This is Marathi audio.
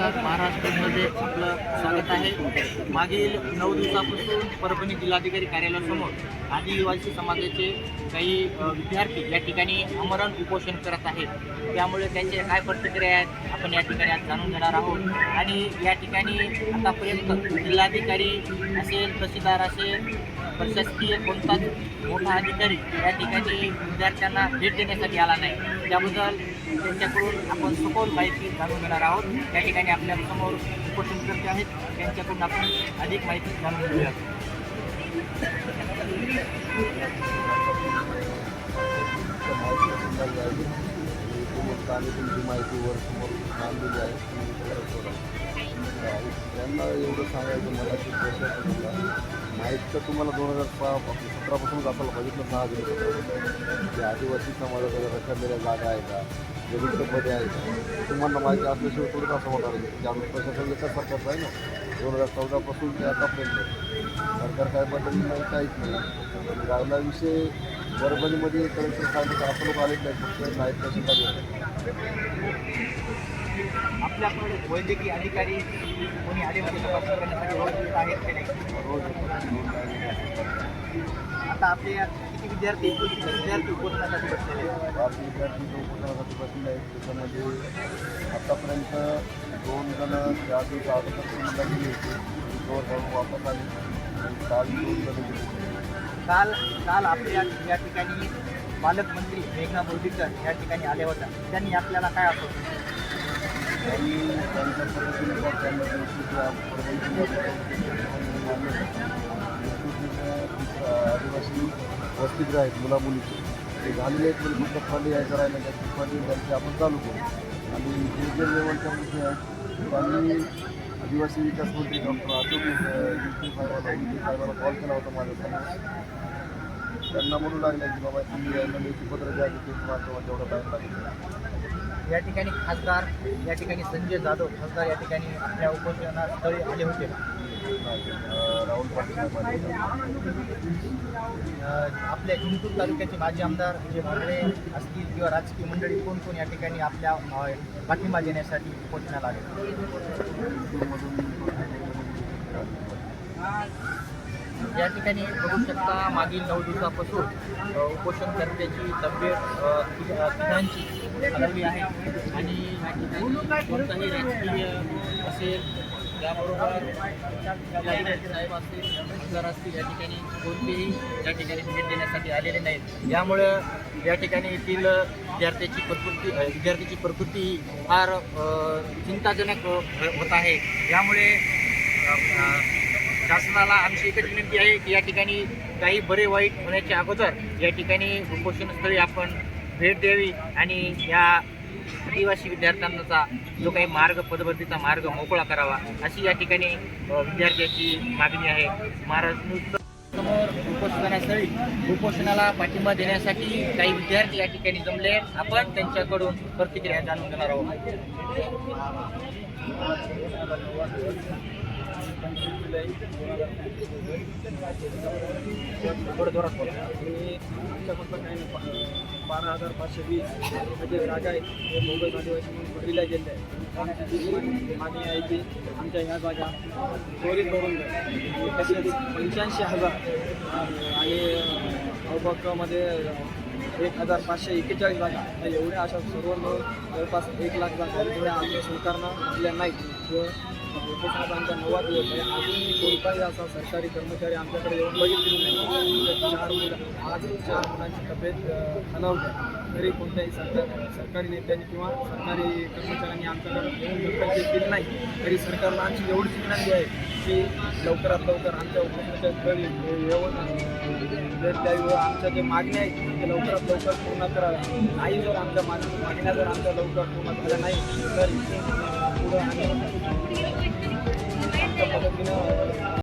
नमस्कार महाराष्ट्रामध्ये आपलं स्वागत आहे. मागील नऊ दिवसापासून परभणी जिल्हाधिकारी कार्यालयासमोर आदिवासी समाजाचे काही विद्यार्थी या ठिकाणी आमरण उपोषण करत आहेत. त्यामुळे त्यांचे काय प्रतिक्रिया आहेत आपण या ठिकाणी आज जाणून घेणार आहोत. आणि या ठिकाणी आतापर्यंत जिल्हाधिकारी असेल तहसीलदार असेल प्रशासकीय कोणताच मोठा अधिकारी या ठिकाणी विद्यार्थ्यांना भेट देण्यासाठी आला नाही. त्याबद्दल त्यांच्याकडून आपण सखोल माहिती जाणून घेणार आहोत. त्या ठिकाणी आपल्यासमोर उपोषण करते आहेत त्यांच्याकडून आपण अधिक माहिती जाणून समोर आणि तुमची माहिती वर समोर मांडलेली आहे त्यांना एवढं सांगायचं मला की प्रशासनाला माहीत तर तुम्हाला दोन हजार सहा सतरापासूनच आपल्याला बघितलं सहा दिवस की आदिवासी समाजाकडे रखडलेल्या जागा आहे का जमित पदे आहे का तुम्हाला माहिती असल्याशिवाय थोडं असं होणार आहे की आम्ही प्रशासन एका सरकारचं आहे ना दोन हजार चौदापासून ते आतापर्यंत. सरकार काय बदललं नाही काहीच नाही. राहिला विषय परभणीमध्ये कलेक्टर सांगितलं आपण लोक आलेच नाही फक्त नाईट तहसीलदार आपल्याकडे वैद्यकीय अधिकारी कोणी आदिवासी तपासणी करण्यासाठी ओळखीत आहेत की नाही? रोज आता आपले किती विद्यार्थी किती विद्यार्थी उपोषणासाठी बसलेले आहेत? विद्यार्थी उपक्रमासाठी बसले आहेत. त्याच्यामध्ये आतापर्यंत दोन जण त्या दिवसा अगोदर गेले होते दोन जाऊन वापस आले. आणि काल दोन जण काल काल आपल्या या ठिकाणी पालकमंत्री मेघना बोर्डीकर या ठिकाणी आल्या होत्या. त्यांनी आपल्याला काय आठवलं त्यांनी त्यांच्या पद्धतीनुसार आदिवासी वसतिगृह आहेत मुलामुलीचे. ते झालेले आहेत म्हणजे फक्त फंड यायचं राहिलं त्या फंड त्यांचे आपण चालू करू. आणि जे जे लेवलच्या मुली आहेत त्यांनी आदिवासी विकास मंत्री डॉक्टर अशोक युपी साहेबांना साहेबांना कॉल केला होता माझ्यासमोर त्यांना म्हणू लागले की बाबा तुम्ही यांना लेखीपत्र द्या की ते तुम्हाला तेवढा टाईम लागेल. या ठिकाणी खासदार या ठिकाणी संजय जाधव खासदार या ठिकाणी आपल्या उपोषणास्थळी आले होते. राहुल पाटील आपल्या जिंतूर तालुक्याचे माजी आमदार जे भोंगळे असतील किंवा राजकीय मंडळी कोण कोण या ठिकाणी आपल्या पाठिंबा देण्यासाठी उपोषणाला आले या ठिकाणी बघू शकता मागील नऊ दिवसापासून उपोषण उपोषणकर्त्याची तब्येत तिघांची हलवली आहे. आणि या ठिकाणी कोणताही राजकीय असेल त्याबरोबर साहेब असतील खासदार असतील या ठिकाणी कोणतेही या ठिकाणी भेट देण्यासाठी आलेले नाहीत. यामुळं या ठिकाणी येथील विद्यार्थ्याची प्रकृती विद्यार्थ्याची प्रकृती फार चिंताजनक होत आहे. यामुळे शासनाला आमची एकच विनंती आहे की या ठिकाणी काही बरे वाईट होण्याच्या अगोदर या ठिकाणी उपोषणस्थळी आपण भेट द्यावी आणि या आदिवासी विद्यार्थ्यांचा जो काही मार्ग पदभरतीचा मार्ग मोकळा करावा अशी या ठिकाणी विद्यार्थ्यांची विद्यार्थ्याची मागणी आहे. महाराष्ट्र समोर उपोषणास्थळी उपोषणाला पाठिंबा देण्यासाठी काही विद्यार्थी या ठिकाणी जमले. आपण त्यांच्याकडून प्रतिक्रिया जाणून घेणार आहोत. थोडं जोरात बोला. आणि आमच्याकडं काही नाही बारा हजार पाचशे वीस म्हणजे जागा आहे हे मुंबई आदिवासी म्हणून भरलेल्या गेल्या आहे मागणी आहे की आमच्या ह्या जागा त्वरित भरून तसेच पंच्याऐंशी हजार आणि अवकामध्ये एक हजार पाचशे एक्केचाळीस जागा. तर एवढ्या अशा सर्व मिळून जवळपास एक लाख जागा एवढ्या आमच्या सरकारनं दिल्या नाहीत. व लोकसभा नवा दिवस आहे. अजूनही कोणताही असा सरकारी कर्मचारी आमच्याकडे येऊन बघितलेली नाही. चार मुलं आज चार मुलांची तब्येत खालावली तरी कोणत्याही सरकार सरकारी नेत्यांनी किंवा सरकारी कर्मचाऱ्यांनी आमच्याकडे येऊन केली नाही. तरी सरकारला आमची एवढीच विनंती आहे की लवकरात लवकर आमच्या उपोषणाच्या स्थळी येऊन जर त्यावेळी आमच्या जे मागण्या आहेत ते लवकरात लवकर पूर्ण कराव्या नाही जर आमच्या माग मागण्या जर आमच्या लवकर पूर्ण झाल्या नाही तर पुढं आम्ही आमच्या पद्धतीनं